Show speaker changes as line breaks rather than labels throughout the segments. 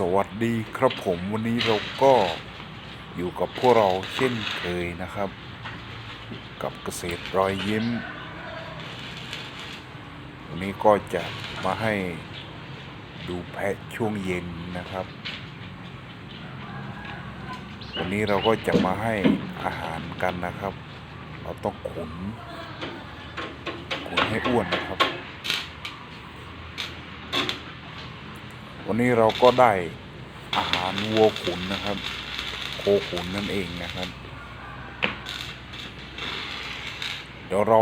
สวัสดีครับผมวันนี้เราก็อยู่กับพวกเราเช่นเคยนะครับ กับเกษตรรอยยิ้ม วันนี้ก็จะมาให้ดูแพะช่วงเย็นนะครับ วันนี้เราก็จะมาให้อาหารกันนะครับ เราต้องขุนขุนให้อ้วนนะครับ วันนี้เราก็ได้อาหารวัวขุนนะครับ โคขุนนั่นเองนะครับ เดี๋ยวเรา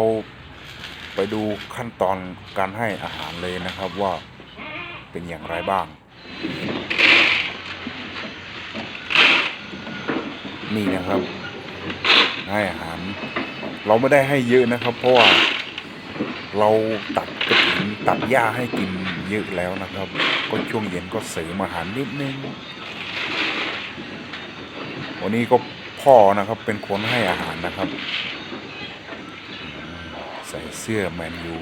ไปดูขั้นตอนการให้อาหารเลยนะครับว่าเป็นอย่างไรบ้าง นี่นะครับให้อาหาร เราไม่ได้ให้เยอะนะครับ เพราะว่าเราตัด ตัดหญ้าให้กินเยอะแล้วนะครับ ก็ช่วงเย็นก็เสริมอาหารนิดนึง วันนี้ก็พ่อนะครับเป็นคนให้อาหารนะครับ ใส่เสื้อแมนยู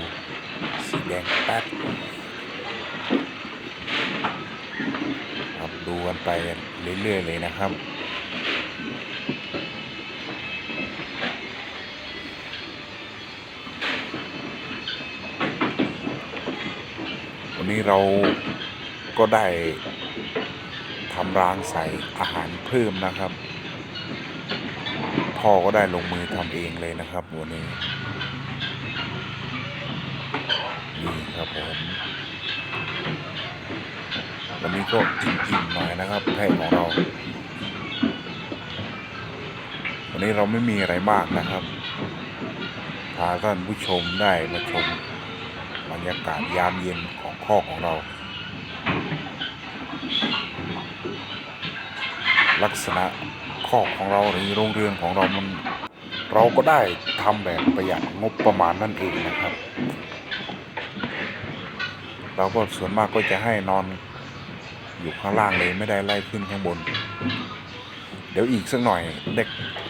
สีแดงแป๊ดครับดูกันไปเรื่อยๆเลยนะครับ นนี้เราก็ได้ทำรางใส่อาหารเพิ่มนะครับพ่อก็ได้ลงมือทำเองเลยนะครับวันนี้นี่ครับผมวันนี้ก็อิ่มๆหน่อยนะครับแพะของเรา วันนี้เราไม่มีอะไรมากนะครับพาท่านผู้ชมได้มาชมบรรยากาศยามเย็น ของข้อของเรา ลักษณะข้อกของเราหรือโรงเรือนของเรามันเราก็ได้ทำแบบประหยัดงบประมาณนั่นเองนะครับ เราก็ส่วนมากก็จะให้นอนอยู่ข้างล่างเลยไม่ได้ไล่ขึ้นข้างบน เดี๋ยวอีกสักหน่อยได้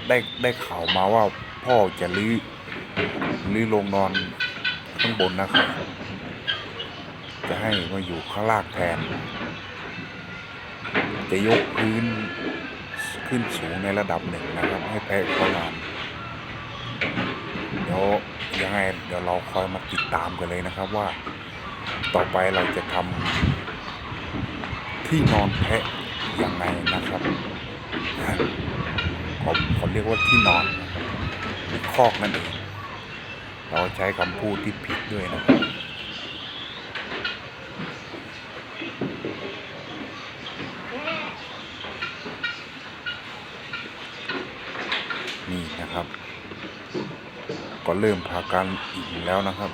ได้ได้ข่าวมาว่าพ่อจะลื้อลื้อลงนอนข้างบนนะครับ จะให้มาอยู่ข้างล่างแทน จะยกพื้นขึ้นสูงในระดับหนึ่งนะครับ ให้แพะเขานอนเดี๋ยวยังไงเดี๋ยวเราคอยมาติดตามกันเลยนะครับว่า ต่อไปเราจะทำที่นอนแพะยังไงนะครับเขาเขาเรียกว่าที่นอนครับหรือคอกนั่นเองเราใช้คำพูดที่ผิดด้วยนะครับ นี่นะครับ ก็เริ่มพากันอิ่มแล้วนะครับ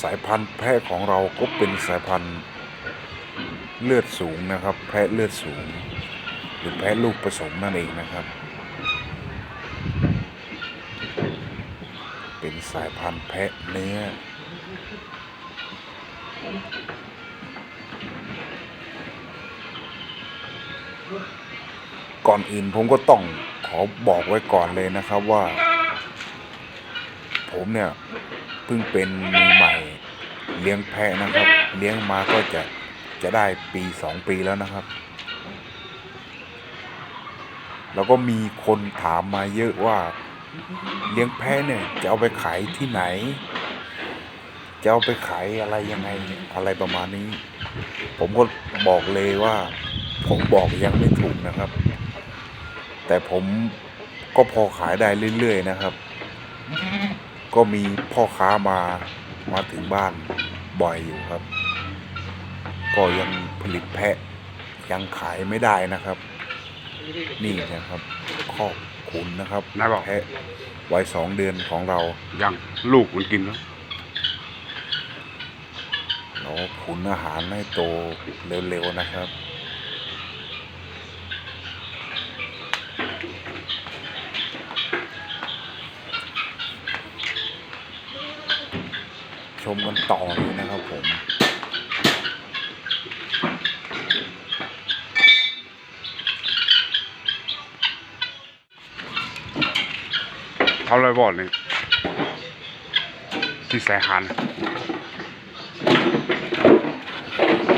สายพันธุ์แพะของเราก็เป็นสายพันธุ์เลือดสูงนะครับ แพะเลือดสูง หรือแพะลูกผสมนั่นเองนะครับ เป็นสายพันธุ์แพะเนื้อ ก่อนอื่นผมก็ต้องขอบอกไว้ก่อนเลยนะครับว่า ผมเนี่ยเพิ่งเป็นมือใหม่เลี้ยงแพะนะครับ เลี้ยงมาก็จะจะได้ปีสองปีแล้วนะครับ แล้วก็มีคนถามมาเยอะว่า เลี้ยงแพะเนี่ยจะเอาไปขายที่ไหน จะเอาไปขายอะไรยังไงอะไรประมาณนี้ ผมก็บอกเลยว่า ผมบอกยังไม่ถูกนะครับ แต่ผมก็พอขายได้เรื่อยๆนะครับ ก็มีพ่อค้ามามาถึงบ้านบ่อยอยู่ครับ ก็ยังผลิตแพะยังขายไม่ได้นะครับ นี่นะครับข้อกขุนนะครับ
นายบอก
แพะวัยสองเดือนของเรา
ยังลูกมันกินแล้ว
เราขุนอาหารให้โตเร็วๆนะครับ มกันต่อเลยนะครับผม
เขาเลยบอกนี่ที่สายหัน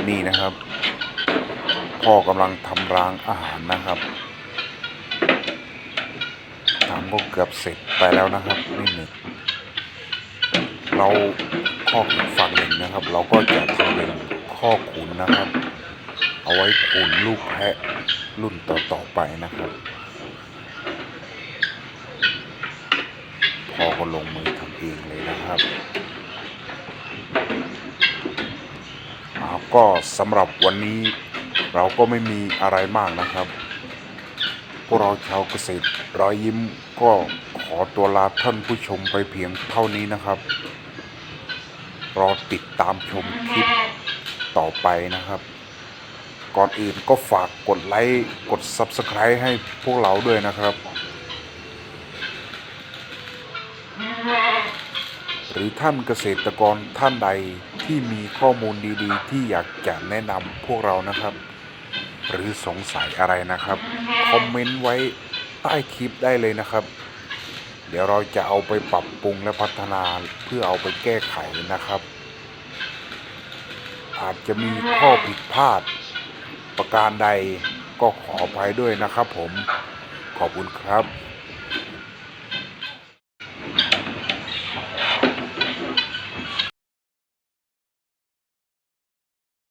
นี่นะครับ พ่อกำลังทำรางอาหารนะครับทำก็เกือบเสร็จไปแล้วนะครับนี่หนึ่ง เราข้อกอีกฝั่งหนึ่งนะครับ เราก็จะทำเป็นข้อขุนนะครับ เอาไว้ขุนลูกแพะรุ่นต่อๆไปนะครับ พอก็ลงมือทำเองเลยนะครับอาก็สำหรับวันนี้เราก็ไม่มีอะไรมากนะครับ วกเราชาวเกษตรรอยยิ้มก็ขอตัวลาท่านผู้ชมไปเพียงเท่านี้นะครับ รอติดตามชมคลิปต่อไปนะครับ ก่อนอื่นก็ฝากกดไลค์กด Subscribe ให้พวกเราด้วยนะครับ หรือท่านเกษตรกรท่านใดที่มีข้อมูลดีๆ ที่อยากจะแนะนำพวกเรานะครับ หรือสงสัยอะไรนะครับ คอมเมนต์ไว้ใต้คลิปได้เลยนะครับ เดี๋ยวเราจะเอาไปปรับปรุงและพัฒนาเพื่อเอาไปแก้ไขนะครับ อาจจะมีข้อผิดพลาด ประการใดก็ขออภัยด้วยนะครับผมขอบคุณครับ